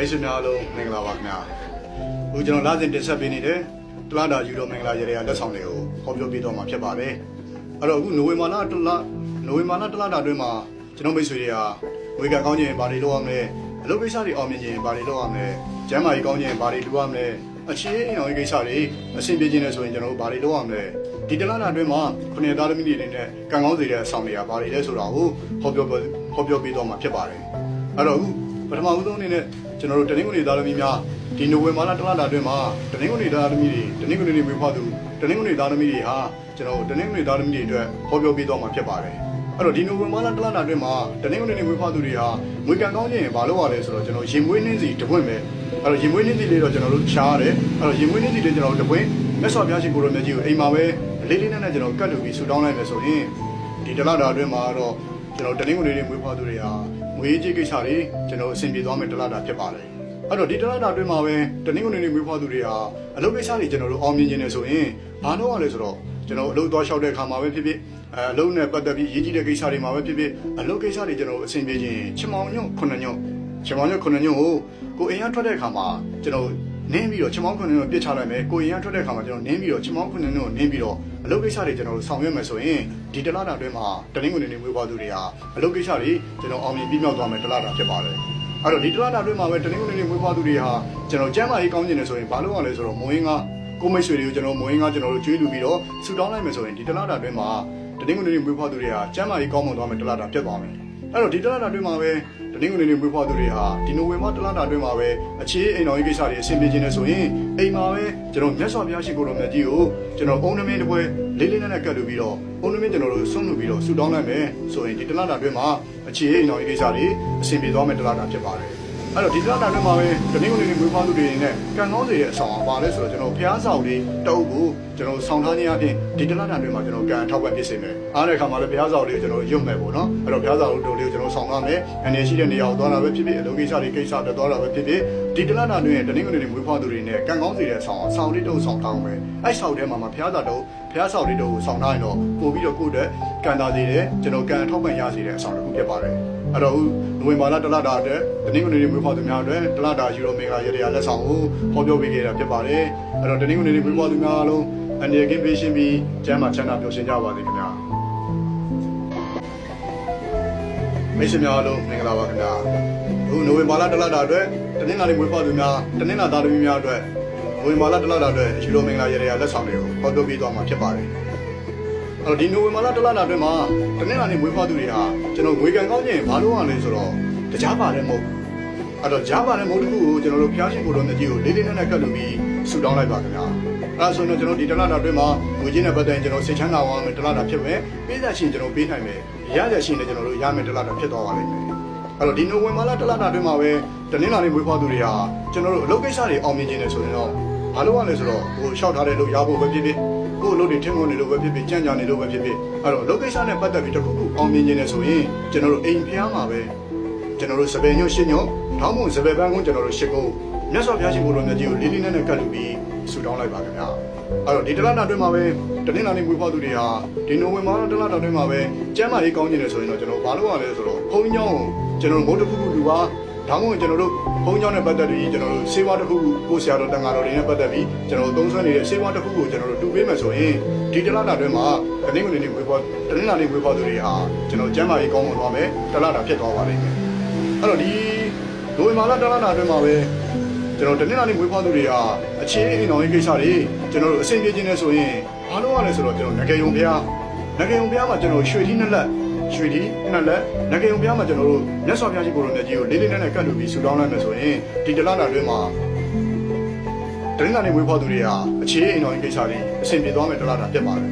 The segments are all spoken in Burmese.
မိတ်ဆွေများအားလုံးမင်္ဂလာပါခင်ဗျာအခုကျွန်တော်လာစဉ်တင်ဆက်ပေးနေတဲ့တလားတာယူတော်မင်္ဂလာရေရာလက်ဆောင်တွေကိုဟောပြောပေးတော့မှာဖြစ်ပါတယ်အဲ့တော့အခုနိုဝင်ဘာလတလားနိုဝင်ဘာလတလားတာအတွင်းမှာကျွန်တော်မိတ်ဆွေတွေကဝေကကောင်းခြင်းဘာတွေလုပ်ရမလဲအလုပ်ကိစ္စတွေအောင်မြင်ခြင်းဘာတွေလုပ်ရမလဲကျမ်းမာရေးကောင်းခြင်းဘာတွေလုပ်ရမလဲအခြေအိမ်အောင်ရေးကိစ္စတွေအဆင်ပြေခြင်းနဲ့ဆိုရင်ကျွန်တော်တို့ဘာတွေလုပ်ရမလဲဒီတလားတာအတွင်းမှာခုနှစ်သားသမီးတွေအနေနဲ့ကံကောင်းစေတဲ့ဆောင်တွေကဘာတွေလဲဆိုတာကိုဟောပြောဟောပြောပေးတော့မှာဖြစ်ပါတယ်အဲ့တော့အခုပထမဦးဆုံးအနေနဲ့ ကျွန်တော်တို့တနင်္ဂနွေသားသမီးများဒီနိုဝင်ဘာလတလတာအတွင်းမှာတနင်္ဂနွေသားသမီးတွေတနင်္ဂနွေနေ့မွေးဖွားသူတနင်္ဂနွေသားသမီးတွေဟာကျွန်တော်တို့တနင်္ဂနွေသားသမီးတွေအတွက်ဟောပြောပေးတော့မှာဖြစ်ပါတယ်အဲ့တော့ဒီနိုဝင်ဘာလတလတာအတွင်းမှာတနင်္ဂနွေနေ့မွေးဖွားသူတွေဟာငွေကံကောင်းခြင်းဘာလို့ရလဲဆိုတော့ကျွန်တော်ရင်မွေးနှင်းစီတပွင့်ပဲအဲ့တော့ရင်မွေးနှင်းစီလေးတော့ကျွန်တော်တို့ရှားရတယ်အဲ့တော့ရင်မွေးနှင်းစီလေးကျွန်တော်တို့တပွင့်မြတ်စွာဘုရားရှင်ကိုရောမြတ်ကြီးကိုအိမ်မှာပဲလေးလေးနက်နက်ကျွန်တော်ကတ်လူပြီးဆူတောင်းလိုက်မယ်ဆိုရင်ဒီတလတာအတွင်းမှာတော့ကျွန်တော်တနင်္ဂနွေနေ့မွေးဖွားသူတွေဟာ ငွေကြေးကိစ္စတွေကျွန်တော်အဆင်ပြေသွားမယ်တလတာဖြစ်ပါတယ်အဲ့တော့ဒီတလတာအတွင်းမှာပဲတနင်္ဂနွေနေ့မွေးဖွားသူတွေဟာအလုပ်ကိစ္စတွေကျွန်တော်တို့အောင်မြင်ခြင်းနဲ့ဆိုရင်ဘာလို့ရလဲဆိုတော့ကျွန်တော်အလုပ်သွားလျှောက်တဲ့အခါမှာပဲဖြစ်ဖြစ်အဲအလုပ်နဲ့ပတ်သက်ပြီးရည်ကြီးတဲ့ကိစ္စတွေမှာပဲဖြစ်ဖြစ်အလုပ်ကိစ္စတွေကျွန်တော်အဆင်ပြေခြင်းချမောင်ညွန့်ခုနှစ်ညွန့်ချမောင်ညွန့်ခုနှစ်ညွန့်ကိုကိုအိမ်ကထွက်တဲ့အခါမှာကျွန်တော် နင်းပြီးတော့ချမောင်းခုနှစ်ညွန့်ပြစ်ချလိုက်မယ်ကိုအိမ်ကထွက်တဲ့အခါမှာကျွန်တော်နင်းပြီးတော့ချမောင်းခုနှစ်ညွန့်ကိုနင်းပြီးတော့အလုပ်ကိစ္စတွေကျွန်တော်တို့ဆောင်ရွက်မယ်ဆိုရင်ဒီတလတာအတွင်းမှာတနင်္ဂနွေနေ့မွေးဖွားသူတွေဟာအလုပ်ကိစ္စတွေကျွန်တော်အောင်မြင်ပြီးမြောက်သွားမယ်တလတာဖြစ်ပါတယ်အဲ့တော့ဒီတလတာအတွင်းမှာပဲတနင်္ဂနွေနေ့မွေးဖွားသူတွေဟာကျွန်တော်ကျမ်းမာရေးကောင်းကျင်နေဆိုရင်ဘာလို့ရလဲဆိုတော့မွေးငါကိုမိတ်ဆွေတွေကိုကျွန်တော်မွေးငါကျွန်တော်တို့ကျွေးလူပြီးတော့ဆူတောင်းလိုက်မယ်ဆိုရင်ဒီတလတာအတွင်းမှာတနင်္ဂနွေနေ့မွေးဖွားသူတွေဟာကျမ်းမာရေးကောင်းမွန်သွားမယ်တလတာဖြစ်သွားမယ် အဲ့တော့ဒီတလတာအတွင်းမှာပဲတနင်္ဂနွေနေ့မွေးဖွားသူတွေဟာဒီနိုဝင်ဘာတလတာအတွင်းမှာပဲအခြေအိမ်တော်ရေးကိစ္စတွေအဆင်ပြေခြင်းနဲ့ဆိုရင်အိမ်မှာပဲကျွန်တော်မြတ်စွာဘုရားရှိခိုးတော်မြတ်ကြီးကိုကျွန်တော်အုံနှမင်းတစ်ပွဲလေးလေးနက်နက်ကတ်လူပြီးတော့အုံနှမင်းကျွန်တော်တို့ဆွန့်လူပြီးတော့ဆူတောင်းလိုက်မယ်ဆိုရင်ဒီတလတာအတွင်းမှာအခြေအိမ်တော်ရေးကိစ္စတွေအဆင်ပြေသွားမယ်တလတာဖြစ်ပါတယ် အဲ့တော့ဒီတလတာအတွင်းမှာပဲတနင်္ဂနွေနေ့မွေးဖွားသူတွေနဲ့ကံကောင်းစေတဲ့အဆောင်အပါလဲဆိုတော့ကျွန်တော်ဘုရားဆောင်လေးတအုပ်ကိုကျွန်တော်ဆောင်ထားခြင်းအပြင်ဒီတလတာအတွင်းမှာကျွန်တော်ကံထောက်ပံ့ဖြစ်စေမယ်အားတဲ့အခါမှာလည်းဘုရားဆောင်လေးကိုကျွန်တော်ရွတ်မယ်ပေါ့နော်အဲ့တော့ဘုရားဆောင်တို့လေးကိုကျွန်တော်ဆောင်ထားမယ်အနေရှိတဲ့နေရာကိုသွားတာပဲဖြစ်ဖြစ်အလုပ်ကိစ္စတွေကိစ္စတွေသွားတာပဲဖြစ်ဖြစ်ဒီတလတာအတွင်းတနင်္ဂနွေနေ့မွေးဖွားသူတွေနဲ့ကံကောင်းစေတဲ့အဆောင်အဆောင်လေးတုပ်ဆောင်ထားအောင်ပဲအဲ့ဆောင်ထဲမှာမှာဘုရားဆောင်တုပ်ဘုရားဆောင်လေးတုပ်ကိုဆောင်ထားရင်တော့ပို့ပြီးတော့ကိုယ့်အတွက်ကံတာစေတယ်ကျွန်တော်ကံထောက်ပံ့ရစေတဲ့အဆောင်တစ်ခုဖြစ်ပါတယ် အဲ့တော့နိုဝင်ဘာလတလတာအတွက်တနင်္ဂနွေနေ့မွေးဖွားသူများအတွက်တလတာယူရိုမင်္ဂလာရရလက်ဆောင်ကိုဟောပြောပေးခဲ့တာဖြစ်ပါတယ်အဲ့တော့တနင်္ဂနွေနေ့မွေးဖွားသူများအားလုံးအနေကင်းပေးရှင်းပြီးကျမ်းမာချမ်းသာပျော်ရွှင်ကြပါစေခင်ဗျာမိတ်ဆွေများအားလုံးမင်္ဂလာပါခင်ဗျာအခုနိုဝင်ဘာလတလတာအတွက်တနင်္လာနေ့မွေးဖွားသူများတနင်္လာသားသမီးများအတွက်နိုဝင်ဘာလတလတာအတွက်ယူရိုမင်္ဂလာရရလက်ဆောင်တွေကိုဟောပြောပေးသွားမှာဖြစ်ပါတယ် အဲ့တော့ဒီနိုဝင်ဘာလတလတာအတွင်းမှာတနင်္လာနေ့မွေးဖွားသူတွေဟာကျွန်တော်ငွေကံကောင်းခြင်းဘာလို့ရလဲဆိုတော့တကြားပါတယ်မဟုတ်အဲ့တော့ကြားပါတယ်မဟုတ်တခုကိုကျွန်တော်တို့ဖျားရှင်ကိုယ်တော်မြတ်ကြီးကိုလေးလေးနက်နက်ကတ်လို့ပြီးဆူတောင်းလိုက်ပါခင်ဗျာအဲ့ဒါဆိုရင်ကျွန်တော်ဒီတလတာအတွင်းမှာငွေချင်းနဲ့ပတ်သက်ရင်ကျွန်တော်စိတ်ချမ်းသာအောင်မယ်တလတာဖြစ်မယ်ပေးသက်ရှင်ကျွန်တော်ပေးနိုင်မယ်ရရရှင်လည်းကျွန်တော်တို့ရမယ်တလတာဖြစ်သွားပါလိမ့်မယ်အဲ့တော့ဒီနိုဝင်ဘာလတလတာအတွင်းမှာပဲတနင်္လာနေ့မွေးဖွားသူတွေဟာကျွန်တော်တို့အလုပ်ကိစ္စတွေအောင်မြင်ခြင်းနဲ့ဆိုရင်တော့ဘာလို့ရလဲဆိုတော့ဟိုလျှောက်ထားတဲ့လို့ရဖို့ပဲဖြစ်ဖြစ် ကိုယ်လို့တွေထင်ကုန်နေလို့ပဲဖြစ်ဖြစ်ကြံ့ကြာနေလို့ပဲဖြစ်ဖြစ်အဲ့တော့လုပ်ကိစ္စနဲ့ပတ်သက်ပြီးတစ်ခုခုအောင်မြင်ခြင်းနဲ့ဆိုရင်ကျွန်တော်တို့အိမ်ဖျားမှာပဲကျွန်တော်တို့စပယ်ညွှတ်ရှင်းညွှတ်ထောင်းမုံစပယ်ပန်းကုန်းကျွန်တော်တို့ရှစ်ကုန်းမြတ်စွာဘုရားရှင်ကိုယ်တော်မြတ်ကြီးကိုလေးလေးနက်နက်ကတ်လူပြီးဆူတောင်းလိုက်ပါခင်ဗျာအဲ့တော့ဒီတလနာအတွင်းမှာပဲတနင်္လာနေ့မွေးဖွားသူတွေဟာဒီနိုဝင်ဘာလတလနာအတွင်းမှာပဲကျမ်းမာရေးကောင်းခြင်းနဲ့ဆိုရင်တော့ကျွန်တော်ဘာလို့ရလဲဆိုတော့ဘုန်းကြီးကျောင်းကျွန်တော်တို့မုတ်တခုခုလူပါဒါမှမဟုတ်ကျွန်တော်တို့ ဘုန်းကြီးကျောင်းနဲ့ပတ်သက်ပြီးကျွန်တော်တို့စေဝါတစ်ခုခုကိုဆရာတော်တန်ဃာတော်တွေနဲ့ပတ်သက်ပြီးကျွန်တော်တို့သုံးဆွဲနေတဲ့စေဝါတစ်ခုခုကျွန်တော်တို့တူပေးမယ်ဆိုရင်ဒီတလနာအတွင်းမှာတနင်္ဂနွေနေ့မွေးဖွားတနင်္လာနေ့မွေးဖွားသူတွေဟာကျွန်တော်ကျမ်းမာရေးကောင်းမွန်သွားမယ်တလနာဖြစ်သွားပါလိမ့်မယ်အဲ့တော့ဒီနိုဝင်ဘာလတလနာအတွင်းမှာပဲကျွန်တော်တနင်္လာနေ့မွေးဖွားသူတွေဟာအခြေအိမ်တော်ရေးကိစ္စတွေကျွန်တော်တို့အဆင်ပြေခြင်းနဲ့ဆိုရင်ဘာလို့ရလဲဆိုတော့ကျွန်တော်ငကေယုံဘုရားငကေယုံဘုရားမှာကျွန်တော်ရွှေထီးနှစ်လက် ရွှေထီးနှစ်လက်ငကေယုံဘုရားမှာကျွန်တော်တို့မြတ်စွာဘုရားရှိခိုးတော်မြတ်ကြီးကိုလေးလေးနက်နက်ကတ်လူပြီးဆူတောင်းလိုက်မယ်ဆိုရင်ဒီတလနာအတွင်းမှာတနင်္လာနေ့မွေးဖွားသူတွေဟာအခြေအိမ်တော်ရေးကိစ္စတွေအဆင်ပြေသွားမယ်တလနာဖြစ်ပါတယ်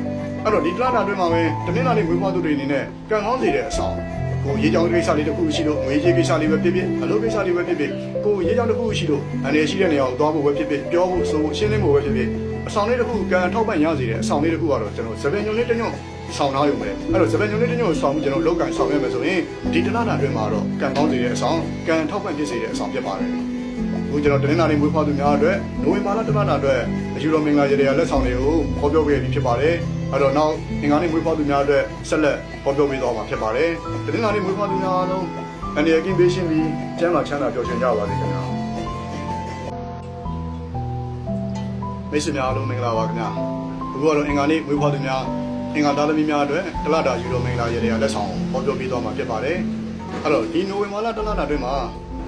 အဲ့တော့ဒီတလနာအတွင်းမှာပဲတနင်္လာနေ့မွေးဖွားသူတွေအနေနဲ့ကံကောင်းစေတဲ့အဆောင်ကိုရေးကြောင်းကိစ္စလေးတစ်ခုရှိလို့ငွေကြေးကိစ္စလေးပဲဖြစ်ဖြစ်အလုပ်ကိစ္စလေးပဲဖြစ်ဖြစ်ကိုရေးကြောင်းတစ်ခုရှိလို့အနေရှိတဲ့နေရာကိုသွားဖို့ပဲဖြစ်ဖြစ်ပြောဖို့ဆိုဖို့ရှင်းလင်းဖို့ပဲဖြစ်ဖြစ်အဆောင်လေးတစ်ခုကံထောက်ပံ့ရစေတဲ့အဆောင်လေးတစ်ခုကတော့ကျွန်တော်စပယ်ညုံလေးတစ်ညွန့် ဆောင်ထားရုံပဲအဲ့တော့ဇပန်ညုံလေးတညုံကိုဆောင်ပြီးကျွန်တော်လောက်ကန်ဆောင်ရမယ်ဆိုရင်ဒီတလနာတွင်မှာတော့ကံကောင်းစေတဲ့အဆောင်ကံထောက်ပံ့ဖြစ်စေတဲ့အဆောင်ဖြစ်ပါတယ်အခုကျွန်တော်တနင်္လာနေ့မွေးဖွားသူများအတွက်နိုဝင်ဘာလတလနာအတွက်အယူတော်မင်္ဂလာရေရာလက်ဆောင်တွေကိုဖော်ပြပေးရပြီးဖြစ်ပါတယ်အဲ့တော့နောက်အင်္ဂါနေ့မွေးဖွားသူများအတွက်ဆက်လက်ဖော်ပြပေးသွားမှာဖြစ်ပါတယ်တနင်္လာနေ့မွေးဖွားသူများအားလုံးအနေအကင်းပေးရှင်ပြီးကျမ်းမာချမ်းသာပျော်ရွှင်ကြပါစေခင်ဗျာမိတ်ဆွေများအားလုံးမင်္ဂလာပါခင်ဗျာအခုကတော့အင်္ဂါနေ့မွေးဖွားသူများ အင်္ဂါသားသမီးများအတွက်တလတာယူရိုမင်္ဂလာရေတွေကလက်ဆောင်ဟောပြောပေးသွားမှာဖြစ်ပါတယ်အဲ့တော့ဒီနိုဝင်ဘာလတလတာအတွင်းမှာ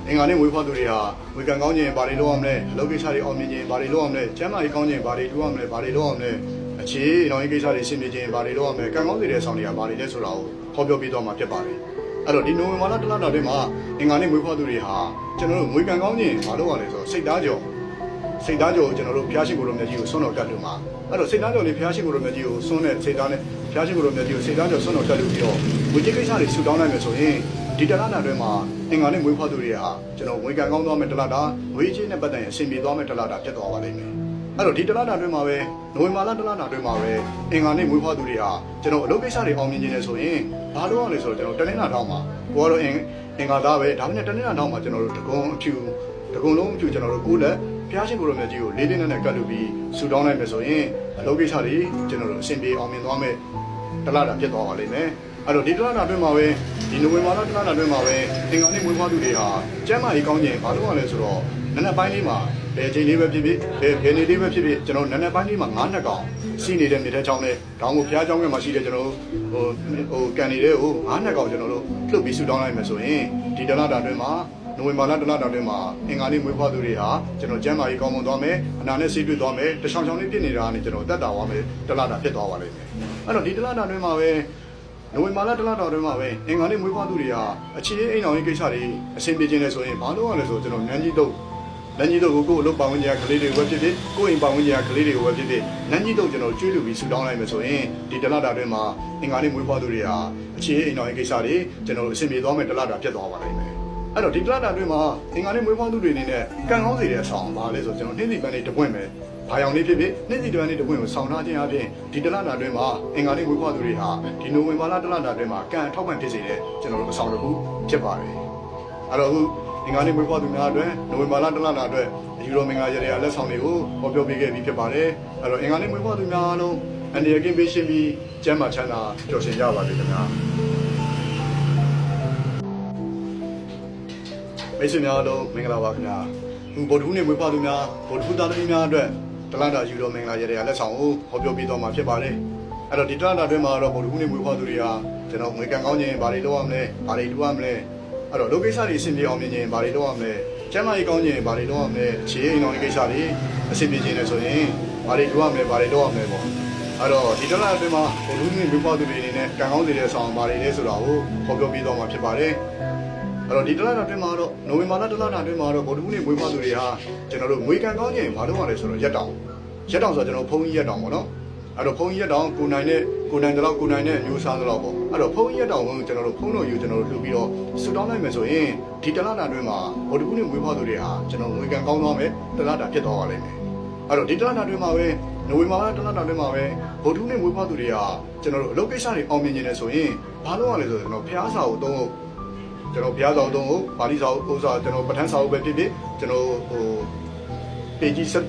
အင်္ဂါနေ့မွေးဖွားသူတွေဟာဝေကံကောင်းခြင်းဘာတွေလုပ်အောင်လဲအလုပ်ကိစ္စတွေအောင်မြင်ခြင်းဘာတွေလုပ်အောင်လဲကျန်းမာရေးကောင်းခြင်းဘာတွေလုပ်အောင်လဲဘာတွေလုပ်အောင်လဲအခြေအနောက်ရေးကိစ္စတွေဆင်ပြေခြင်းဘာတွေလုပ်အောင်လဲကံကောင်းစေတဲ့ဆောင်တွေကဘာတွေလဲဆိုတာကိုဟောပြောပေးသွားမှာဖြစ်ပါတယ်အဲ့တော့ဒီနိုဝင်ဘာလတလတာအတွင်းမှာအင်္ဂါနေ့မွေးဖွားသူတွေဟာကျွန်တော်တို့ငွေကံကောင်းခြင်းဘာလုပ်ရလဲဆိုတော့စိတ်သားကြော် စိတ်သားကြော်ကိုကျွန်တော်တို့ဘုရားရှိခိုးတော်မြတ်ကြီးကိုဆွမ်းတော်တက်လို့မှာအဲ့တော့စိတ်သားကြော်လေးဘုရားရှိခိုးတော်မြတ်ကြီးကိုဆွမ်းတဲ့စိတ်သားနဲ့ဘုရားရှိခိုးတော်မြတ်ကြီးကိုစိတ်သားကြော်ဆွမ်းတော်တက်လို့ပြီးတော့ဝိจิကိစ္စတွေဆူတောင်းနိုင်မယ်ဆိုရင်ဒီတလနာတွင်မှာအင်္ဂါနဲ့မွေးဖွားသူတွေဟာကျွန်တော်ဝေကံကောင်းသွားမယ်တလတာဝေကြီးနဲ့ပတ်သက်ရင်အဆင်ပြေသွားမယ်တလတာဖြစ်သွားပါလိမ့်မယ်အဲ့တော့ဒီတလတာတွင်မှာပဲနိုဝင်ဘာလတလတာတွင်မှာပဲအင်္ဂါနဲ့မွေးဖွားသူတွေဟာကျွန်တော်အလုပ်ကိစ္စတွေအောင်မြင်နေတယ်ဆိုရင်ဘာလို့ရလဲဆိုတော့ကျွန်တော်တနင်္လာတောင်းမှာကိုကတော့အင်အင်္ဂါသားပဲဒါပေမဲ့တနင်္လာတောင်းမှာကျွန်တော်တို့တကုံအဖြူတကုံလုံးအဖြူကျွန်တော်တို့ကိုယ်လက် ဖျားရှင်ကိုယ်တော်မြတ်ကြီးကိုလေးလေးနက်နက်ကတ်လူပြီးဆူတောင်းလိုက်မယ်ဆိုရင်အလုပ်ကိစ္စတွေကျွန်တော်တို့အဆင်ပြေအောင်မြင်သွားမယ်တလားတာဖြစ်သွားပါလိမ့်မယ်အဲ့တော့ဒီတလားတာအတွင်းမှာပဲဒီနိုဝင်ဘာလတလားတာအတွင်းမှာပဲသင်္ကန်းလေးမွေးဖွားသူတွေဟာကျမ်းမာရေးကောင်းခြင်းဘာလို့ရလဲဆိုတော့နက်နက်ပိုင်းလေးမှာဘယ်ချိန်လေးပဲဖြစ်ဖြစ်ဘယ်ဘယ်နေ့လေးပဲဖြစ်ဖြစ်ကျွန်တော်နက်နက်ပိုင်းလေးမှာ9နှစ်ကောင်စီနေတဲ့မြေတဲ့ချောင်းနဲ့တောင်ကိုဖျားချောင်းကမှာရှိတဲ့ကျွန်တော်ဟိုဟိုကန်နေတဲ့ဟို9နှစ်ကောင်ကျွန်တော်တို့လှုပ်ပြီးဆူတောင်းလိုက်မယ်ဆိုရင်ဒီတလားတာအတွင်းမှာ နိုဝင်ဘာလတလတာတွင်မှာအင်္ဂါနေ့မွေးဖွားသူတွေဟာကျွန်တော်ကျမ်းမာရေးကောင်းမွန်သွားမယ်အနာနဲ့ဆေးတွေ့သွားမယ်တချောင်ချောင်လေးပြည့်နေတာကနေကျွန်တော်တက်တာသွားမယ်တလတာဖြစ်သွားပါလိမ့်မယ်အဲ့တော့ဒီတလတာတွင်မှာပဲနိုဝင်ဘာလတလတာတွင်မှာပဲအင်္ဂါနေ့မွေးဖွားသူတွေဟာအခြေအိမ်အောင်ရေးကိစ္စတွေအဆင်ပြေခြင်းလဲဆိုရင်ဘာလို့ရလဲဆိုကျွန်တော်နန်းကြီးတော့နန်းကြီးတို့ကိုကိုယ်အလုပ်ပါဝင်ကြကလေးတွေကိုပဲဖြစ်ဖြစ်ကိုယ်အိမ်ပါဝင်ကြကလေးတွေကိုပဲဖြစ်ဖြစ်နန်းကြီးတို့ကျွန်တော်ကျွေးလူပြီးဆူတောင်းလိုက်မယ်ဆိုရင်ဒီတလတာတွင်မှာအင်္ဂါနေ့မွေးဖွားသူတွေဟာအခြေအိမ်အောင်ရေးကိစ္စတွေကျွန်တော်အဆင်ပြေသွားမယ်တလတာဖြစ်သွားပါလိမ့်မယ် အဲ့တော့ဒီတလတာတွင်းမှာအင်္ဂါနေ့မွေးဖွားသူတွေအနေနဲ့ကံကောင်းစေတဲ့အဆောင်ပါလဲဆိုကျွန်တော်နှင်းစီပန်းလေးတပွင့်ပဲဘာရောင်လေးဖြစ်ဖြစ်နှင်းစီပန်းလေးတပွင့်ကိုဆောင်းထားခြင်းအပြင်ဒီတလတာတွင်းမှာအင်္ဂါနေ့မွေးဖွားသူတွေဟာဒီနိုဝင်ဘာလတလတာတွင်းမှာကံအထောက်ပံ့ဖြစ်စေတဲ့ကျွန်တော်တို့အဆောင်တစ်ခုဖြစ်ပါတယ်အဲ့တော့အခုအင်္ဂါနေ့မွေးဖွားသူများအတွက်နိုဝင်ဘာလတလတာအတွက်ယူရိုမင်္ဂလာရရလက်ဆောင်တွေကိုဟောပြောပေးခဲ့ပြီးဖြစ်ပါတယ်အဲ့တော့အင်္ဂါနေ့မွေးဖွားသူများအားလုံးအနေနဲ့ကင်းပေးရှင်ပြီးကျမ်းမာချမ်းသာပျော်ရွှင်ကြပါစေခင်ဗျာ မိတ်ဆွေများအားလုံးမင်္ဂလာပါခင်ဗျာအခုဗုဒ္ဓဟူးနေ့မွေးဖွားသူများဗုဒ္ဓဟူးသားသမီးများအတွက်တလတာယူတော်မင်္ဂလာရတဲ့လက်ဆောင်ကိုဟောပြောပြသွားမှာဖြစ်ပါတယ်အဲ့တော့ဒီတလတာအတွင်းမှာတော့ဗုဒ္ဓဟူးနေ့မွေးဖွားသူတွေဟာကျွန်တော်ငွေကံကောင်းခြင်းဘာတွေလုပ်ရမလဲဘာတွေလုပ်ရမလဲအဲ့တော့လုပ်ကိစ္စတွေအဆင်ပြေအောင်မြင်ခြင်းဘာတွေလုပ်ရမလဲကျန်းမာရေးကောင်းခြင်းဘာတွေလုပ်ရမလဲခြေအိမ်တော်ကိစ္စတွေအဆင်ပြေခြင်းလဲဆိုရင်ဘာတွေလုပ်ရမလဲဘာတွေလုပ်ရမလဲပေါ့အဲ့တော့ဒီတလအတွင်းမှာဗုဒ္ဓဟူးနေ့မွေးဖွားသူတွေအနေနဲ့ကံကောင်းစေတဲ့ဆောင်ဘာတွေလဲဆိုတာကိုဟောပြောပြသွားမှာဖြစ်ပါတယ် အဲ့တော့ဒီတလတာတွင်းမှာတော့နိုဝင်ဘာလတလတာတွင်းမှာတော့ဗုဒ္ဓဟူးနေ့မွေးဖွားသူတွေဟာကျွန်တော်တို့ငွေကံကောင်းခြင်းဘာလို့ရလဲဆိုတော့ရက်တောင်ရက်တောင်ဆိုတော့ကျွန်တော်ဖုန်းကြီးရက်တောင်ပေါ့နော်အဲ့တော့ဖုန်းကြီးရက်တောင်ကိုနိုင်တဲ့ကိုနိုင်တဲ့လောက်ကိုနိုင်တဲ့မျိုးစားတဲ့လောက်ပေါ့အဲ့တော့ဖုန်းကြီးရက်တောင်ကိုကျွန်တော်တို့ဖုန်းတော်ယူကျွန်တော်တို့လှူပြီးတော့ဆူတောင်းလိုက်မယ်ဆိုရင်ဒီတလတာတွင်းမှာဗုဒ္ဓဟူးနေ့မွေးဖွားသူတွေဟာကျွန်တော်ငွေကံကောင်းသွားမယ်တလတာဖြစ်သွားပါလိမ့်မယ်အဲ့တော့ဒီတလတာတွင်းမှာပဲနိုဝင်ဘာလတလတာတွင်းမှာပဲဗုဒ္ဓဟူးနေ့မွေးဖွားသူတွေဟာကျွန်တော်တို့အလုပ်ကိစ္စတွေအောင်မြင်နေတယ်ဆိုရင်ဘာလို့ရလဲဆိုတော့ကျွန်တော်ဖျားစာကိုသုံးဖို့ ကျွန်တော်ဘုရားဆောင်တုံးကိုပါဠိစာအုပ်စာကျွန်တော်ပဋ္ဌာန်းစာအုပ်ပဲဖြစ်ဖြစ်ကျွန်တော်ဟိုပေကြီးဆက်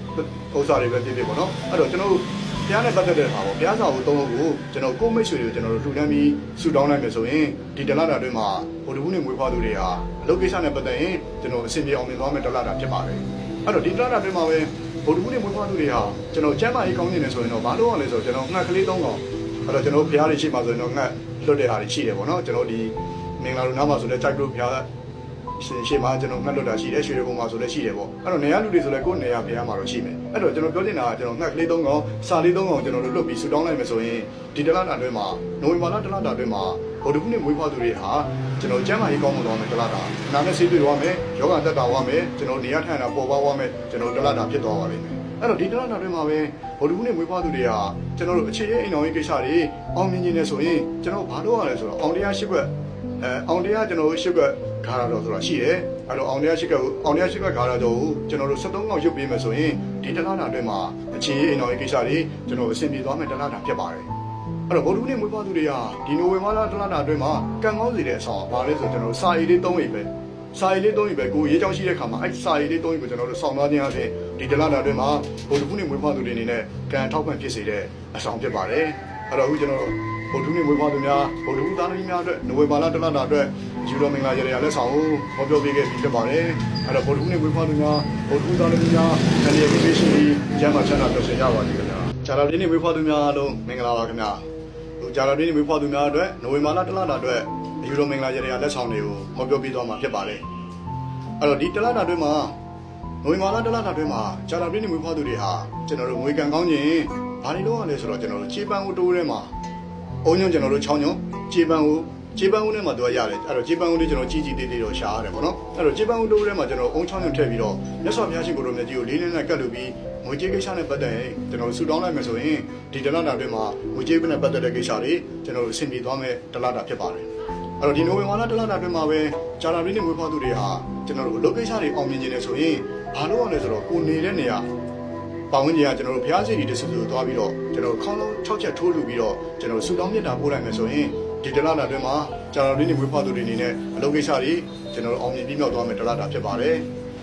ဥစ္စာတွေပဲဖြစ်ဖြစ်ပေါ့နော်အဲ့တော့ကျွန်တော်ဘုရားနဲ့ပတ်သက်တဲ့ဟာပေါ့ဘုရားစာအုပ်တုံးကိုကျွန်တော်ကိုယ့်မိတ်ဆွေတွေကိုကျွန်တော်တို့ထူထမ်းပြီးဆူတောင်းနိုင်မယ်ဆိုရင်ဒီတလတာတွင်းမှာဘုဒ္ဓဘုနဲ့မွေးဖွားသူတွေဟာအလုပ်ကိစ္စနဲ့ပတ်သက်ရင်ကျွန်တော်အဆင်ပြေအောင်မြင်သွားမယ်တလတာဖြစ်ပါတယ်အဲ့တော့ဒီတလတာတွင်းမှာပဲဘုဒ္ဓဘုနဲ့မွေးဖွားသူတွေဟာကျွန်တော်ကျမ်းမာရေးကောင်းနေတယ်ဆိုရင်တော့ဘာလို့ရလဲဆိုတော့ကျွန်တော်ငှက်ကလေးသုံးကောင်အဲ့တော့ကျွန်တော်ဘုရားတွေရှိမှဆိုရင်တော့ငှက်လွတ်တဲ့ဟာတွေရှိတယ်ပေါ့နော်ကျွန်တော်ဒီ မင်္ဂလာတို့နားမှာဆိုလဲကြိုက်လို့ဘုရားရှင်ရှင်မကျွန်တော်ငှက်လွတ်တာရှိတယ်ရွှေရုံမှာဆိုလည်းရှိတယ်ပေါ့အဲ့တော့နေရလူတွေဆိုလည်းကိုယ်နေရဘုရားမှာတော့ရှိမယ်အဲ့တော့ကျွန်တော်ပြောချင်တာကကျွန်တော်ငှက်ကလေးသုံးကောင်စာလေးသုံးကောင်ကျွန်တော်တို့လွတ်ပြီးဆူတောင်းလိုက်မယ်ဆိုရင်ဒီတလတာတွင်းမှာနိုဝင်ဘာလတလတာတွင်းမှာဗုဒ္ဓဘုနေ့မွေးဖွားသူတွေဟာကျွန်တော်ကျမ်းမာရေးကောင်းမွန်သွားမယ်တလတာအနာနဲ့ဆေးတွေ့သွားမယ်ယောဂတက်တာသွားမယ်ကျွန်တော်နေရထိုင်တာပေါ်ပါသွားမယ်ကျွန်တော်တလတာဖြစ်သွားပါလိမ့်မယ်အဲ့တော့ဒီတလတာတွင်းမှာပဲဗုဒ္ဓဘုနေ့မွေးဖွားသူတွေဟာကျွန်တော်တို့အခြေရေးအိမ်တော်ရေးကိစ္စတွေအောင်မြင်နေတယ်ဆိုရင်ကျွန်တော်ဘာလို့ရလဲဆိုတော့အောင်တရားရှိခွက် အဲအောင်တရားကျွန်တော်တို့ရှိခွက်ခါရတော့ဆိုတာရှိတယ်အဲ့တော့အောင်တရားရှိခွက်ကိုအောင်တရားရှိခွက်ခါရတော့ကျွန်တော်တို့73កောက်ရုပ်ပေးမယ်ဆိုရင်ဒီတလတာတွင်းမှာအခြေရေးအိမ်တော်ရေးကိစ္စတွေကျွန်တော်အဆင်ပြေသွားမယ်တလတာဖြစ်ပါတယ်အဲ့တော့ဗုဒ္ဓဟူးနေ့မွေးဖွားသူတွေကဒီနိုဝင်ဘာလတလတာအတွင်းမှာကံကောင်းစေတဲ့အဆောင်ဘာလဲဆိုကျွန်တော်တို့စာရည်လေး၃ရိပ်ပဲစာရည်လေး၃ရိပ်ပဲကိုရေးချောင်းရှိတဲ့ခါမှာအဲ့စာရည်လေး၃ရိပ်ကိုကျွန်တော်တို့ဆောင်းသားခြင်းအပြင်ဒီတလတာအတွင်းမှာဗုဒ္ဓဟူးနေ့မွေးဖွားသူတွေအနေနဲ့ကံထောက်ပံ့ဖြစ်စေတဲ့အဆောင်ဖြစ်ပါတယ်အဲ့တော့အခုကျွန်တော်တို့ ဗုဒ္ဓနေ့မွေးဖွားသူများဗုဒ္ဓဦးသားသမီးများအတွက်နိုဝင်ဘာလတလတာအတွက်ယူတော်မင်္ဂလာရေရလက်ဆောင်ကိုဟောပြောပေးခဲ့ပြီးဖြစ်ပါတယ်အဲ့တော့ဗုဒ္ဓဦးနေ့မွေးဖွားသူများဗုဒ္ဓဦးသားသမီးများအနေနဲ့ပြည့်စုံပြီးကျမ်းမာချမ်းသာပျော်ရွှင်ကြပါစေခင်ဗျာဂျာလာဒီနေ့မွေးဖွားသူများအားလုံးမင်္ဂလာပါခင်ဗျာဟိုဂျာလာဒီနေ့မွေးဖွားသူများအတွက်နိုဝင်ဘာလတလတာအတွက်ယူတော်မင်္ဂလာရေရလက်ဆောင်တွေကိုဟောပြောပေးသွားမှာဖြစ်ပါတယ်အဲ့တော့ဒီတလတာအတွင်းမှာနိုဝင်ဘာလတလတာအတွင်းမှာဂျာလာဒီနေ့မွေးဖွားသူတွေဟာကျွန်တော်တို့ငွေကံကောင်းခြင်းဘာတွေလုပ်ရလဲဆိုတော့ကျွန်တော်တို့ခြေပန်းကိုတိုးထဲမှာ အုံညွန့်ကျွန်တော်တို့6ညွန့်ခြေပန်းကိုခြေပန်းဦးထဲမှာသူကရတယ်အဲ့တော့ခြေပန်းဦးလေးကျွန်တော်ကြီးကြီးသေးသေးတော့ရှားရတယ်ပေါ့နော်အဲ့တော့ခြေပန်းဦးတိုးထဲမှာကျွန်တော်အုံ6ညွန့်ထည့်ပြီးတော့မြတ်စွာဘုရားရှိခိုးတော်မြတ်ကြီးကိုလေးလေးနဲ့ကတ်လို့ပြီးငွေကြေးကိစ္စနဲ့ပတ်သက်ရင်ကျွန်တော်တို့ဆူတောင်းလိုက်မယ်ဆိုရင်ဒီဒလတာတွေမှာငွေကြေးနဲ့ပတ်သက်တဲ့ကိစ္စတွေကျွန်တော်တို့အဆင်ပြေသွားမယ်ဒလတာဖြစ်ပါတယ်အဲ့တော့ဒီနိုဝင်ဘာလဒလတာတွေမှာပဲဂျာလာရီနဲ့ငွေဖွားသူတွေဟာကျွန်တော်တို့အလုပ်ကိစ္စတွေအောင်မြင်နေတယ်ဆိုရင်ဘာလို့ရလဲဆိုတော့ကိုနေတဲ့နေရာ ပတ်ဝန်းကျင်ကကျွန်တော်တို့ဘုရားရှိခိုးတဆူဆူသွားပြီးတော့ကျွန်တော်ခေါင်းလုံး6ချက်ထိုးလူပြီးတော့ကျွန်တော်ဆူတောင်းမြတ်တာပို့လိုက်မယ်ဆိုရင်ဒီဒလတာအတွင်းမှာကျွန်တော်တို့နေဝေဖာသူတွေအနေနဲ့အလုပ်ကိစ္စတွေကျွန်တော်တို့အောင်မြင်ပြီးမြောက်သွားမယ်ဒလတာဖြစ်ပါတယ်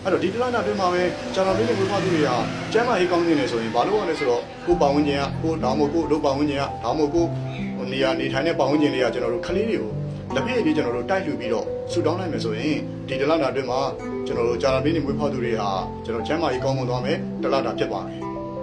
အဲ့တော့ဒီဒလတာအတွင်းမှာပဲကျွန်တော်တို့နေဝေဖာသူတွေဟာကျမ်းမာရေးကောင်းနေတယ်ဆိုရင်ဘာလို့ရလဲဆိုတော့ကိုယ်ပတ်ဝန်းကျင်ကကိုယ်တောင်းမို့ကိုယ်လုပ်ပတ်ဝန်းကျင်ကတောင်းမို့ကိုယ်ဟိုနေရာနေထိုင်တဲ့ပတ်ဝန်းကျင်တွေကကျွန်တော်တို့ခလေးတွေကိုလက်ပြည့်ပြီးကျွန်တော်တို့တိုက်လှူပြီးတော့ဆူတောင်းလိုက်မယ်ဆိုရင်ဒီဒလတာအတွင်းမှာကျွန်တော်တို့ဂျာနာဘင်းနေဝေဖာသူတွေဟာကျွန်တော်ကျမ်းမာရေးကောင်းမွန်သွားမယ်ဒလတာဖြစ်ပါတယ်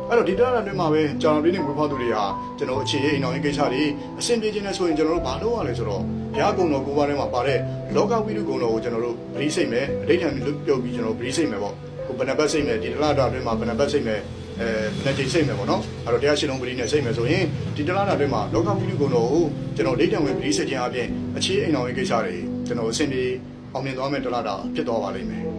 အဲ့တော့ဒီတရတာတွင်မှာပဲကျွန်တော်တို့နေဝေဖောက်သူတွေဟာကျွန်တော်အခြေအိမ်တော်ရေးကိစ္စတွေအဆင်ပြေခြင်းနဲ့ဆိုရင်ကျွန်တော်တို့ဘာလုပ်ရလဲဆိုတော့ဘုရားကုံတော်ကိုယ်ပါထဲမှာပါတဲ့လောကဝိတုကုံတော်ကိုကျွန်တော်တို့ဗြိစိတ်မယ်အဋိဌာန်ပြုတ်ပြီးကျွန်တော်ဗြိစိတ်မယ်ပေါ့ကိုဘယ်နှပတ်စိတ်မယ်ဒီတရတာတွင်မှာဘယ်နှပတ်စိတ်မယ်အဲဘယ်နှချိန်စိတ်မယ်ပေါ့နော်အဲ့တော့တရားရှင်လုံးပရိနဲ့စိတ်မယ်ဆိုရင်ဒီတရတာတွင်မှာလောကဝိတုကုံတော်ကိုကျွန်တော်ဒိဋ္ဌံဝင်ဗြိစိတ်ခြင်းအပြင်အခြေအိမ်တော်ရေးကိစ္စတွေကျွန်တော်အဆင်ပြေအောင်မြင်သွားမယ်တရတာဖြစ်သွားပါလိမ့်မယ်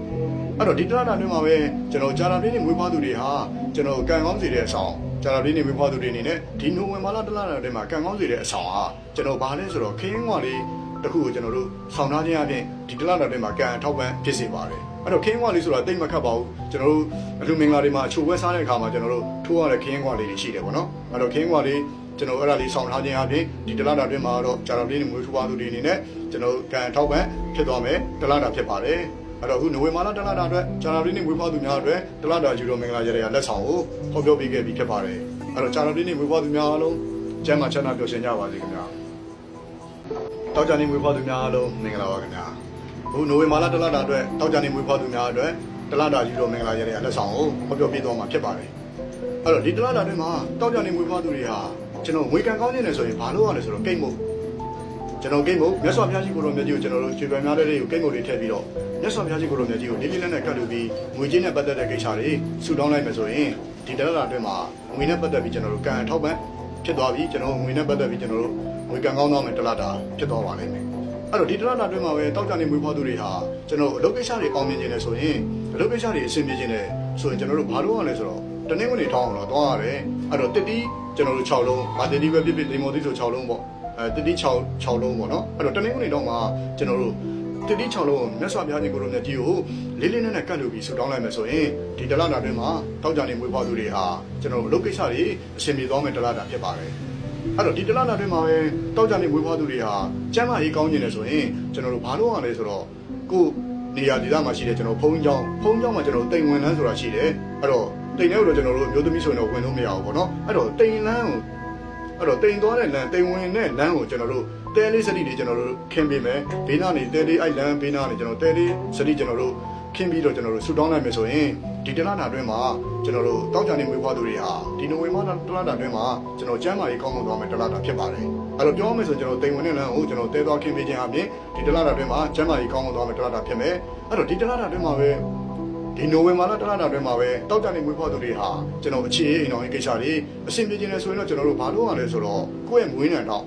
အဲ့တော့ဒီတရတာတွင်းမှာပဲကျွန်တော်ဂျာလာပြင်းနေမွေးဖွားသူတွေဟာကျွန်တော်ကံကောင်းစေတဲ့အဆောင်ဂျာလာပြင်းနေမွေးဖွားသူတွေအနေနဲ့ဒီနိုဝင်ဘာလတလတာတွင်းမှာကံကောင်းစေတဲ့အဆောင်ဟာကျွန်တော်ဘာလဲဆိုတော့ခင်းငွာလေးတစ်ခုကိုကျွန်တော်တို့ဆောင်ထားခြင်းအပြင်ဒီတလတာတွင်းမှာကံထောက်ပံ့ဖြစ်စေပါတယ်အဲ့တော့ခင်းငွာလေးဆိုတာတိတ်မခတ်ပါဘူးကျွန်တော်တို့အလူမင်္ဂလာတွေမှာအချိုဝဲစားတဲ့အခါမှာကျွန်တော်တို့ထိုးရတဲ့ခင်းငွာလေးတွေရှိတယ်ပေါ့နော်အဲ့တော့ခင်းငွာလေးကျွန်တော်အဲ့ဒါလေးဆောင်ထားခြင်းအပြင်ဒီတလတာတွင်းမှာတော့ဂျာလာပြင်းနေမွေးဖွားသူတွေအနေနဲ့ကျွန်တော်ကံထောက်ပံ့ဖြစ်သွားမယ်တလတာဖြစ်ပါတယ် အဲ့တော့အခုနိုဝင်ဘာလတလတာအတွက်ဂျာနာရီနဲ့ဝေဖွားသူများအတွက်တလတာယူတော်မင်္ဂလာရတဲ့လက်ဆောင်ကိုဟောပြောပေးခဲ့ပြီးဖြစ်ပါတယ်အဲ့တော့ဂျာနာရီနဲ့ဝေဖွားသူများအားလုံးကျမ်းမာချမ်းသာပျော်ရွှင်ကြပါစေခင်ဗျာတောက်ကြနေဝေဖွားသူများအားလုံးမင်္ဂလာပါခင်ဗျာအခုနိုဝင်ဘာလတလတာအတွက်တောက်ကြနေဝေဖွားသူများအတွက်တလတာယူတော်မင်္ဂလာရတဲ့လက်ဆောင်ကိုဟောပြောပေးသွားမှာဖြစ်ပါတယ်အဲ့တော့ဒီတလတာအတွင်းမှာတောက်ကြနေဝေဖွားသူတွေဟာကျွန်တော်ငွေကံကောင်းနေတယ်ဆိုရင်ဘာလို့ရလဲဆိုတော့ကိတ်မို့ ကျွန်တော်ဂိမ်းမို့မြတ်စွာဘုရားရှိခိုးတော်မြတ်ကြီးကိုကျွန်တော်တို့ခြေပံများတဲ့တွေကိုဂိမ်းမို့တွေထည့်ပြီးတော့မြတ်စွာဘုရားရှိခိုးတော်မြတ်ကြီးကိုလေးလေးနက်နက်ကတ်လို့ပြီးငွေချင်းနဲ့ပတ်သက်တဲ့ကိစ္စတွေဆူတောင်းလိုက်မယ်ဆိုရင်ဒီတရတာအတွင်းမှာငွေနဲ့ပတ်သက်ပြီးကျွန်တော်တို့ကံထောက်ပံ့ဖြစ်သွားပြီကျွန်တော်ငွေနဲ့ပတ်သက်ပြီးကျွန်တော်တို့ငွေကံကောင်းသွားမယ်တရတာဖြစ်သွားပါလိမ့်မယ်အဲ့တော့ဒီတရတာအတွင်းမှာပဲတောက်ကြနေမွေးဖွားသူတွေဟာကျွန်တော်အလုပ်ကိစ္စတွေအောင်မြင်နေတယ်ဆိုရင်အလုပ်ကိစ္စတွေအဆင်ပြေနေတယ်ဆိုရင်ကျွန်တော်တို့ဘာလုပ်ရလဲဆိုတော့တနင်္ဂနွေထောင်းအောင်တော့သွားရတယ်အဲ့တော့တစ်တီးကျွန်တော်တို့6လုံးဗာတစ်တီးပဲဖြစ်ဖြစ်လေမော်တီဆို6လုံးပေါ့ အဲတတိ6 6လုံးပေါ့နော်အဲ့တော့တနင်္ဂနွေတော့မှကျွန်တော်တို့တတိ6လုံးကိုမြတ်စွာဘုရားကြီးကိုလိုမြတ်ကြီးကိုလေးလေးနက်နက်ကတ်လို့ပြီးဆူတောင်းလိုက်မယ်ဆိုရင်ဒီတလတာတွင်မှာတောက်ကြနေမွေးဖွားသူတွေဟာကျွန်တော်တို့အလုပ်ကိစ္စတွေအဆင်ပြေသွားမယ်တလတာဖြစ်ပါတယ်အဲ့တော့ဒီတလတာတွင်မှာပဲတောက်ကြနေမွေးဖွားသူတွေဟာကျမ်းမာရေးကောင်းကျင်တယ်ဆိုရင်ကျွန်တော်တို့ဘာလို့ရလဲဆိုတော့ကိုနေရာဒေသမှာရှိတဲ့ကျွန်တော်ဘုံကြောင်းဘုံကြောင်းမှာကျွန်တော်တိမ်ဝင်လန်းဆိုတာရှိတယ်အဲ့တော့တိမ်ထဲကိုတော့ကျွန်တော်တို့မျိုးသမီးဆိုရင်တော့ဝင်လို့မရဘူးပေါ့နော်အဲ့တော့တိမ်လန်းကို အဲ့တော့တိမ်သွားတဲ့လမ်းတိမ်ဝင်တဲ့လမ်းကိုကျွန်တော်တို့တဲလေးစတိတွေကျွန်တော်တို့ခင်းပေးမယ်ဘေးနားနေတဲလေးအဲ့လမ်းဘေးနားနေကျွန်တော်တဲလေးစတိကျွန်တော်တို့ခင်းပြီးတော့ကျွန်တော်တို့ဆူတောင်းနိုင်မယ်ဆိုရင်ဒီတလနာတွင်းမှာကျွန်တော်တို့တောက်ကြနေမွေးဖွားသူတွေဟာဒီနိုဝင်ဘာလတလနာတွင်းမှာကျွန်တော်ကျမ်းမာရေးကောင်းမွန်သွားမယ်တလနာဖြစ်ပါတယ်အဲ့တော့ပြောမယ်ဆိုကျွန်တော်တိမ်ဝင်တဲ့လမ်းကိုကျွန်တော်တဲသွားခင်းပေးခြင်းအပြင်ဒီတလနာတွင်းမှာကျမ်းမာရေးကောင်းမွန်သွားမယ်တလနာဖြစ်မယ်အဲ့တော့ဒီတလနာတွင်းမှာပဲ ဒီနိုဝင်ဘာလတလနာတွင်းမှာပဲတောက်ကြနေမွေးဖွားသူတွေဟာကျွန်တော်အခြေအိမ်တော်ရေးကိစ္စတွေအဆင်ပြေခြင်းနဲ့ဆိုရင်တော့ကျွန်တော်တို့ဘာလို့ရလဲဆိုတော့ကိုယ့်ရဲ့မွေးနံတော့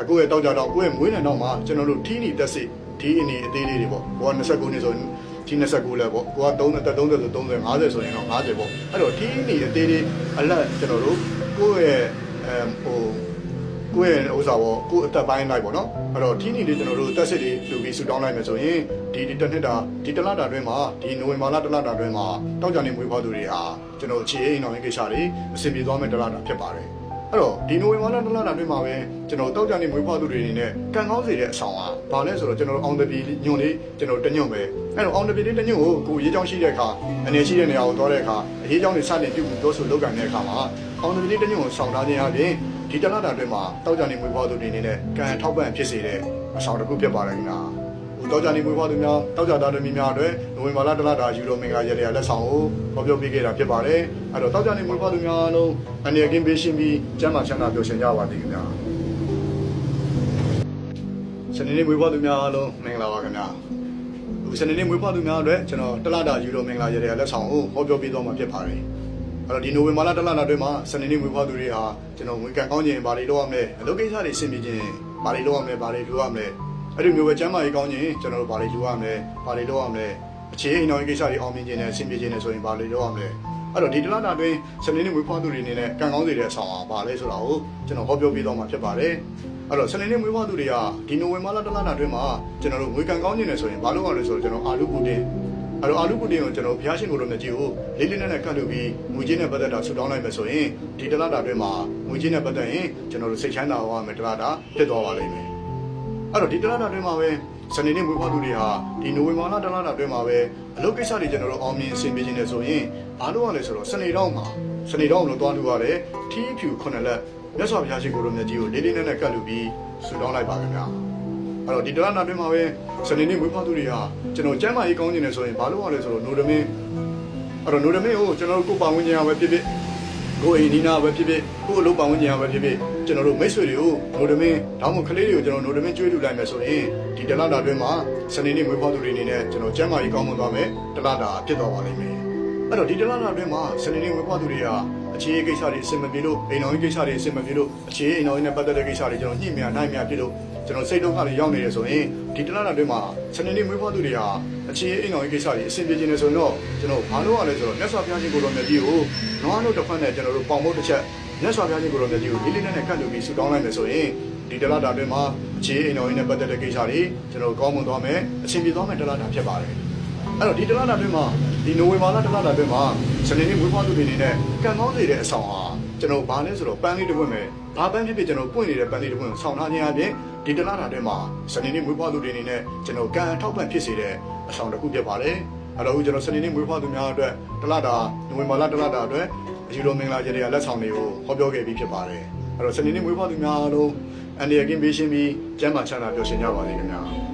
အခုရဲ့တောက်ကြတော့ကိုယ့်ရဲ့မွေးနေ့တော့မှကျွန်တော်တို့ထီးနီတက်စစ်ထီးအင်းဒီအသေးလေးတွေပေါ့ကိုက29နှစ်ဆိုရင်ထီး29လဲပေါ့ကိုက30တက်30ဆို30 50ဆိုရင်တော့50ပေါ့အဲ့တော့ထီးနီအသေးလေးအလက်ကျွန်တော်တို့ကိုယ့်ရဲ့အဲဟို ကိုယ့်ရဲ့ဥစ္စာပေါ့ကိုယ့်အသက်ပိုင်းလိုက်ပေါ့နော်အဲ့တော့ထီးနီတွေကျွန်တော်တို့တက်စစ်တွေလူပြီးဆူတောင်းလိုက်မယ်ဆိုရင်ဒီဒီတစ်နှစ်တာဒီတစ်လတာတွင်းမှာဒီနိုဝင်ဘာလတစ်လတာတွင်းမှာတောက်ကြနေမွေးဖွားသူတွေဟာကျွန်တော်ခြေအိမ်တော်ရေးကိစ္စတွေအဆင်ပြေသွားမယ်တစ်လတာဖြစ်ပါတယ်အဲ့တော့ဒီနိုဝင်ဘာလတစ်လတာတွင်းမှာပဲကျွန်တော်တောက်ကြနေမွေးဖွားသူတွေအနေနဲ့ကံကောင်းစေတဲ့အဆောင်ဟာဘာလဲဆိုတော့ကျွန်တော်အောင်တပီညွန့်လေးကျွန်တော်တညွန့်ပဲအဲ့တော့အောင်တပီလေးတညွန့်ကိုကိုရေးချောင်းရှိတဲ့အခါအနေရှိတဲ့နေရာကိုသွားတဲ့အခါအရေးချောင်းတွေစတင်ပြုတ်ပြီးပြောဆိုလုပ်ကန်တဲ့အခါမှာအောင်တပီလေးတညွန့်ကိုဆောင်ထားခြင်းအပြင် ဒီတလားတာအတွင်းမှာတောက်ကြနေမွေးဖွားသူတွေအနေနဲ့ကံထောက်ပံ့ဖြစ်စေတဲ့အဆောင်တစ်ခုဖြစ်ပါတယ်ခင်ဗျာဟိုတောက်ကြနေမွေးဖွားသူများတောက်ကြသားသမီးများအတွက်နိုဝင်ဘာလတလားတာယူရိုမင်္ဂလာရတဲ့လက်ဆောင်ကိုဖော်ပြပေးခဲ့တာဖြစ်ပါတယ်အဲ့တော့တောက်ကြနေမွေးဖွားသူများအားလုံးအနေကင်းပေးရှင်ပြီးကျမ်းမာချမ်းသာပျော်ရွှင်ကြပါသည်ခင်ဗျာစနေနေ့မွေးဖွားသူများအားလုံးမင်္ဂလာပါခင်ဗျာဒီစနေနေ့မွေးဖွားသူများအတွက်ကျွန်တော်တလတာယူရိုမင်္ဂလာရတဲ့လက်ဆောင်ကိုဟောပြောပေးသွားမှာဖြစ်ပါတယ်။ အဲ့တော့ဒီနိုဝင်ဘာလတလတာအတွင်းမှာစနေနေ့မွေးဖွားသူတွေဟာကျွန်တော်ငွေကံကောင်းခြင်းဘာတွေလုပ်ရမလဲအလုပ်ကိစ္စတွေဆင်ပြေခြင်းဘာတွေလုပ်ရမလဲဘာတွေလုပ်ရမလဲအဲ့ဒီမျိုးပဲကျမ်းမာရေးကောင်းခြင်းကျွန်တော်တို့ဘာတွေလုပ်ရမလဲဘာတွေလုပ်ရမလဲအခြေအိမ်တော်ရေးကိစ္စတွေအောင်မြင်ခြင်းနဲ့ဆင်ပြေခြင်းနဲ့ဆိုရင်ဘာတွေလုပ်ရမလဲအဲ့တော့ဒီတလတာအတွင်းစနေနေ့မွေးဖွားသူတွေအနေနဲ့ကံကောင်းစေတဲ့အဆောင်အောင်ဘာလဲဆိုတာကိုကျွန်တော်ဟောပြောပေးသွားမှာဖြစ်ပါတယ်။အဲ့တော့စနေနေ့မွေးဖွားသူတွေကဒီနိုဝင်ဘာလတလနာအတွင်းမှာကျွန်တော်တို့ငွေကန်ကောင်းနေတယ်ဆိုရင်ဘာလို့အောင်လဲဆိုတော့ကျွန်တော်အာလူပူတင် အဲ့တော့အာလူပူတင်ကိုကျွန်တော်ဘုရားရှင်ကိုယ်တော်မြတ်ကြီးကိုလေးလေးနက်နက်ကတ်လို့ပြီးငွေချင်းနဲ့ပတ်သက်တာဆူတောင်းလိုက်မယ်ဆိုရင်ဒီတလတာအတွင်းမှာငွေချင်းနဲ့ပတ်သက်ရင်ကျွန်တော်တို့စိတ်ချမ်းသာသွားမယ်တလတာဖြစ်သွားပါလိမ့်မယ်အဲ့တော့ဒီတလတာအတွင်းမှာပဲစနေနေ့မွေးဖွားသူတွေဟာဒီနိုဝင်ဘာလတလနာအတွင်းမှာပဲအလုပ်ကိစ္စတွေကျွန်တော်တို့အောင်မြင်ဆင်ပြေခြင်းနဲ့ဆိုရင်ဘာလို့အောင်လဲဆိုတော့စနေတော့မှာစနေတော့လို့တွားလို့ရတယ်ထီးဖြူခုနှစ်လက်မြတ်စွာဘုရားရှင်ကိုယ်တော်မြတ်ကြီးကိုလေးလေးနက်နက်ကတ်လို့ပြီးဆူတောင်းလိုက်ပါခင်ဗျာ အဲ့တော့ဒီတရနာတွင်မှာပဲစနေနေ့မွေးဖွားသူတွေဟာကျွန်တော်ကျမ်းမာရေးကောင်းနေတယ်ဆိုရင်ဘာလို့ ਆ လဲဆိုတော့နိုဒမင်းအဲ့တော့နိုဒမင်းကိုကျွန်တော်တို့ကိုယ်ပါဝင်ခြင်းရပဲဖြစ်ဖြစ်ကိုယ်အိမ်ဒီနာပဲဖြစ်ဖြစ်ကိုယ်အလုပ်ပါဝင်ခြင်းရပဲဖြစ်ဖြစ်ကျွန်တော်တို့မိတ်ဆွေတွေကိုနိုဒမင်းတောင်းမကလေးတွေကိုကျွန်တော်နိုဒမင်းကျွေးလူလိုက်မယ်ဆိုရင်ဒီတလတာတွင်မှာစနေနေ့မွေးဖွားသူတွေအနေနဲ့ကျွန်တော်ကျမ်းမာရေးကောင်းမွန်သွားမယ်တလတာဖြစ်သွားပါလိမ့်မယ်အဲ့တော့ဒီတလတာတွင်မှာစနေနေ့မွေးဖွားသူတွေဟာ အခြေအကိစ္စတွေအဆင်မပြေလို့အိမ်တော်ကြီးကိစ္စတွေအဆင်မပြေလို့အခြေအိမ်တော်ကြီးနဲ့ပတ်သက်တဲ့ကိစ္စတွေကျွန်တော်ညှိမြနိုင်မြဖြစ်လို့ကျွန်တော်စိတ်ဒုက္ခတွေရောက်နေတယ်ဆိုရင်ဒီတလနာတွင်းမှာစနေနေ့မွေးဖွားသူတွေဟာအခြေအိမ်တော်ရေးကိစ္စတွေအဆင်ပြေခြင်းနဲ့ဆိုရင်တော့ကျွန်တော်ဘာလို့ရလဲဆိုတော့မြတ်စွာဘုရားရှင်ကိုယ်တော်မြတ်ကြီးကိုနွားတို့တစ်ဖက်နဲ့ကျွန်တော်တို့ပေါင်ဖို့တစ်ချက်မြတ်စွာဘုရားရှင်ကိုယ်တော်မြတ်ကြီးကိုလေးလေးနက်နက်ကတ်လို့ပြီးဆုတောင်းလိုက်မယ်ဆိုရင်ဒီတလတာတွင်းမှာအခြေအိမ်တော်ရေးနဲ့ပတ်သက်တဲ့ကိစ္စတွေကျွန်တော်ကောင်းမွန်သွားမယ်အဆင်ပြေသွားမယ်တလတာဖြစ်ပါတယ် အဲ့တော့ဒီတလတာတွင်းမှာဒီနိုဝင်ဘာလတလတာတွင်းမှာစနေနေ့မွေးဖွားသူတွေအနေနဲ့ကံကောင်းစေတဲ့အဆောင်ဟာကျွန်တော်ဘာလဲဆိုတော့ပန်းလေးတစ်ပွင့်ပဲဘာပန်းဖြစ်ဖြစ်ကျွန်တော်ပွင့်နေတဲ့ပန်းလေးတစ်ပွင့်ကိုဆောင်းထားခြင်းအပြင်ဒီတလတာတွင်းမှာစနေနေ့မွေးဖွားသူတွေအနေနဲ့ကျွန်တော်ကံအထောက်ပံ့ဖြစ်စေတဲ့အဆောင်တစ်ခုဖြစ်ပါတယ်အဲ့တော့ကျွန်တော်စနေနေ့မွေးဖွားသူများအတွက်တလတာနိုဝင်ဘာလတလတာအတွက်အယူတော်မင်္ဂလာကြေရလက်ဆောင်တွေကိုဟောပြောခဲ့ပြီးဖြစ်ပါတယ်အဲ့တော့စနေနေ့မွေးဖွားသူများအားလုံးအန်ဒီယကင်းပေးရှင်းပြီးကျမ်းမာချမ်းသာပျော်ရွှင်ကြပါစေခင်ဗျာ